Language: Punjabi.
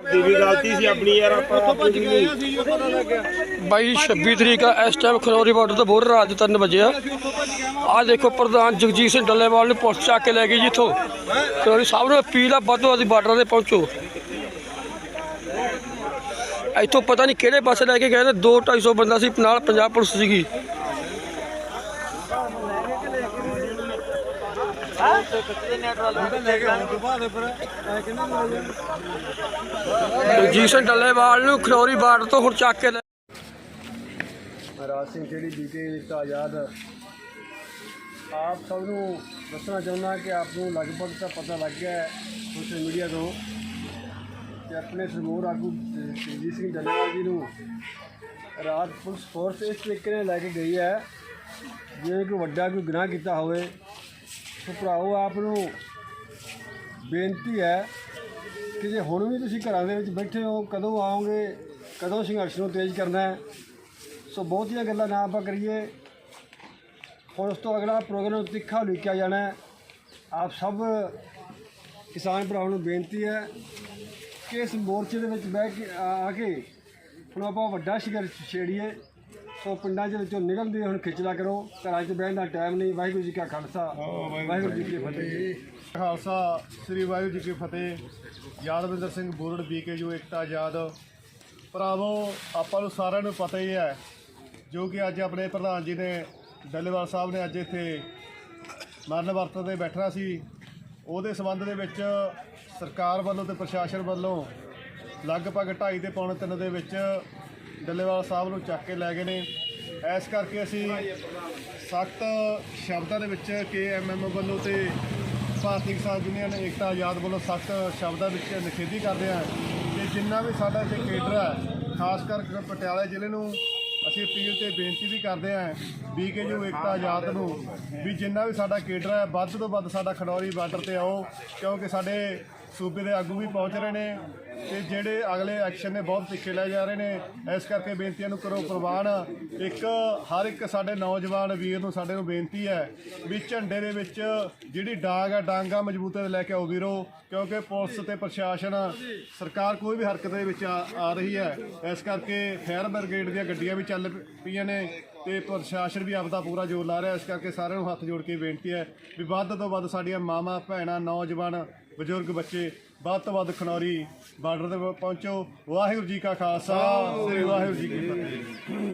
ਦੀ ਵੀ ਗਲਤੀ ਸੀ ਆਪਣੀ ਯਾਰ, ਆਪਾਂ ਆਪਣੀ ਵੀ ਨਹੀਂ ਬਾਈ 26 ਤਰੀਕ ਆ, ਇਸ ਟਾਈਮ ਖਨੌਰੀ ਬਾਰਡਰ ਤੋਂ ਬੋਰ ਰਾਤ ਦੇ 3 ਵਜੇ ਆ। ਆ ਦੇਖੋ ਪ੍ਰਧਾਨ ਜਗਜੀਤ ਸਿੰਘ ਡੱਲੇਵਾਲ ਨੂੰ ਪੁਲਿਸ ਚੱਕ ਕੇ ਲੈ ਗਈ ਜਿੱਥੋਂ ਇੱਥੋਂ। ਸਾਹਿਬ ਨੂੰ ਅਪੀਲ ਆ, ਵੱਧ ਤੋਂ ਵੱਧ ਬਾਰਡਰ ਤੇ ਪਹੁੰਚੋ। ਇੱਥੋਂ ਪਤਾ ਨਹੀਂ ਕਿਹੜੇ ਬੱਸ ਲੈ ਕੇ ਗਏ ਨੇ 2 250 ਬੰਦਾ ਸੀ, ਨਾਲ ਪੰਜਾਬ ਪੁਲਿਸ ਸੀਗੀ। ਜਗਜੀਤ ਡੱਲੇਵਾਲ ਨੂੰ ਖਨੌਰੀ ਬਾਰਡਰ ਤੋਂ ਹੁਣ ਚੱਕ ਕੇ ਲੈ ਰਾਜ ਸਿੰਘ ਜਿਹੜੀ ਬੀਤੇ ਇੱਕ ਆਜ਼ਾਦ ਆਪ ਸਭ ਨੂੰ ਦੱਸਣਾ ਚਾਹੁੰਦਾ ਕਿ ਆਪ ਨੂੰ ਲਗਭਗ ਤਾਂ ਪਤਾ ਲੱਗ ਗਿਆ ਹੈ ਸੋਸ਼ਲ ਮੀਡੀਆ ਤੋਂ ਕਿ ਆਪਣੇ ਸਰਮੋਰ ਆਗੂ ਜਗਜੀਤ ਸਿੰਘ ਡੱਲੇਵਾਲ ਜੀ ਨੂੰ ਰਾਤ ਪੁਲਿਸ ਫੋਰਸ ਇਸ ਤਰੀਕੇ ਨਾਲ ਲੈ ਕੇ ਗਈ ਹੈ। ਜਿਵੇਂ ਕੋਈ ਵੱਡਾ ਕੋਈ ਗੁਨਾਹ ਕੀਤਾ ਹੋਵੇ ਸੋ ਭਰਾਓ, ਆਪ ਨੂੰ ਬੇਨਤੀ ਹੈ ਕਿ ਜੇ ਹੁਣ ਵੀ ਤੁਸੀਂ ਘਰਾਂ ਦੇ ਵਿੱਚ ਬੈਠੇ ਹੋ, ਕਦੋਂ ਆਓਗੇ, ਕਦੋਂ ਸੰਘਰਸ਼ ਨੂੰ ਤੇਜ਼ ਕਰਨਾ ਹੈ, ਸੋ ਬਹੁਤੀਆਂ ਗੱਲਾਂ ਨਾ ਆਪਾਂ ਕਰੀਏ। ਹੁਣ ਉਸ ਤੋਂ ਅਗਲਾ ਪ੍ਰੋਗਰਾਮ ਤਿੱਖਾ ਲਿਖਿਆ ਜਾਣਾ ਹੈ। ਆਪ ਸਭ ਕਿਸਾਨ ਭਰਾਵਾਂ ਨੂੰ ਬੇਨਤੀ ਹੈ ਕਿ ਇਸ ਮੋਰਚੇ ਦੇ ਵਿੱਚ ਬਹਿ ਕੇ ਆ ਆ ਕੇ ਹੁਣ ਆਪਾਂ ਵੱਡਾ ਸੰਘਰਸ਼ ਛੇੜੀਏ। ਸੋ ਪਿੰਡਾਂ ਦੇ ਵਿੱਚੋਂ ਨਿਕਲਦੇ ਹੁਣ ਖਿਚਲਾ ਕਰੋ। ਘਰਾਂ 'ਚ ਬਹਿਣ ਦਾ ਟਾਈਮ ਨਹੀਂ ਵਾਹਿਗੁਰੂ ਜੀ ਕਾ ਖਾਲਸਾ ਵਾਹਿਗੁਰੂ ਜੀ ਕੀ ਫਤਿਹ। ਖਾਲਸਾ ਸ੍ਰੀ ਵਾਹਿਗੁਰੂ ਜੀ ਕੀ ਫਤਿਹ। Yadwinder Singh board BKU Ekta Azad. ਭਰਾਵੋ ਆਪਾਂ ਨੂੰ ਸਾਰਿਆਂ ਨੂੰ ਪਤਾ ਹੀ ਹੈ ਜੋ ਕਿ ਅੱਜ ਆਪਣੇ ਪ੍ਰਧਾਨ ਜੀ ਨੇ ਡੱਲੇਵਾਲ ਸਾਹਿਬ ਨੇ ਅੱਜ ਇੱਥੇ ਮਰਨ ਵਰਤ ਤੇ ਬੈਠਣਾ ਸੀ। ਉਹਦੇ ਸੰਬੰਧ ਦੇ ਵਿੱਚ ਸਰਕਾਰ ਵੱਲੋਂ ਤੇ ਪ੍ਰਸ਼ਾਸਨ ਵੱਲੋਂ ਲਗਭਗ 2.5 ਤੇ ਪੌਣੇ 3 ਦੇ ਵਿੱਚ ਡੱਲੇਵਾਲ ਸਾਹਿਬ ਨੂੰ ਚੱਕ ਕੇ ਲੈ ਗਏ ਨੇ। ਇਸ ਕਰਕੇ ਅਸੀਂ ਸਖਤ ਸ਼ਬਦਾਂ ਦੇ ਵਿੱਚ ਕੇ ਕੇਐਮਐਮ ਵੱਲੋਂ ਤੇ ਭਾਰਤੀ ਕਿਸਾਨ ਯੂਨੀਅਨ ਏਕਤਾ ਆਜ਼ਾਦ ਵੱਲੋਂ ਸਖਤ ਸ਼ਬਦਾਂ ਵਿੱਚ ਨਿਖੇਧੀ ਕਰਦੇ ਹਾਂ ਕਿ ਜਿੰਨਾ ਵੀ ਸਾਡਾ ਇੱਥੇ ਕੇਡਰ ਹੈ, ਖਾਸ ਕਰਕੇ ਪਟਿਆਲਾ ਜ਼ਿਲ੍ਹੇ ਨੂੰ ਅਸੀਂ ਅਪੀਲ ਤੇ ਬੇਨਤੀ ਵੀ ਕਰਦੇ ਹਾਂ ਬੀਕੇਯੂ ਏਕਤਾ ਆਜ਼ਾਦ ਨੂੰ ਵੀ ਜਿੰਨਾ ਵੀ ਸਾਡਾ ਕੇਡਰ ਹੈ, ਵੱਧ ਤੋਂ ਵੱਧ ਸਾਡਾ ਖਡੌਰੀ ਬਾਰਡਰ ਤੇ ਆਓ ਕਿਉਂਕਿ ਸਾਡੇ ਸੂਬੇ ਦੇ ਆਗੂ ਵੀ ਪਹੁੰਚ ਰਹੇ ਨੇ ਤੇ ਜਿਹੜੇ ਅਗਲੇ ਐਕਸ਼ਨ ਨੇ ਬਹੁਤ ਪਿੱਛੇ ਲੈ ਜਾ ਰਹੇ ਨੇ। ਇਸ ਕਰਕੇ ਬੇਨਤੀਆਂ ਨੂੰ ਕਰੋ ਪ੍ਰਵਾਨ। ਇੱਕ, ਹਰ ਇੱਕ ਸਾਡੇ ਨੌਜਵਾਨ ਵੀਰ ਨੂੰ ਸਾਡੇ ਨੂੰ ਬੇਨਤੀ ਹੈ ਵੀ ਝੰਡੇ ਦੇ ਵਿੱਚ ਜਿਹੜੀ ਡਾਂਗ ਹੈ ਡਾਂਗਾ ਮਜ਼ਬੂਤੇ ਤੇ ਲੈ ਕੇ ਆਓ ਵੀਰੋ ਕਿਉਂਕਿ ਪੁਲਿਸ ਤੇ ਪ੍ਰਸ਼ਾਸਨ, ਸਰਕਾਰ ਕੋਈ ਵੀ ਹਰਕਤ ਦੇ ਵਿੱਚ ਆ ਆ ਰਹੀ ਹੈ। ਇਸ ਕਰਕੇ ਫਾਇਰ ਬ੍ਰਿਗੇਡ ਦੀਆਂ ਗੱਡੀਆਂ ਵੀ ਚੱਲ ਪਈਆਂ ਨੇ ਤੇ ਪ੍ਰਸ਼ਾਸਨ ਵੀ ਆਪਦਾ ਪੂਰਾ ਜ਼ੋਰ ਲਾ ਰਿਹਾ। ਇਸ ਕਰਕੇ ਸਾਰਿਆਂ ਨੂੰ ਹੱਥ ਜੋੜ ਕੇ ਬੇਨਤੀ ਹੈ ਵੀ ਵੱਧ ਤੋਂ ਵੱਧ ਸਾਡੀਆਂ ਮਾਵਾਂ, ਭੈਣਾਂ, ਨੌਜਵਾਨ ਬਜ਼ੁਰਗ ਬੱਚੇ, ਵੱਧ ਤੋਂ ਵੱਧ ਖਨੌਰੀ ਬਾਰਡਰ ਤੇ ਪਹੁੰਚੋ। ਵਾਹਿਗੁਰੂ ਜੀ ਕਾ ਖਾਲਸਾ, ਸ੍ਰੀ ਵਾਹਿਗੁਰੂ ਜੀ ਕੀ ਫਤਿਹ।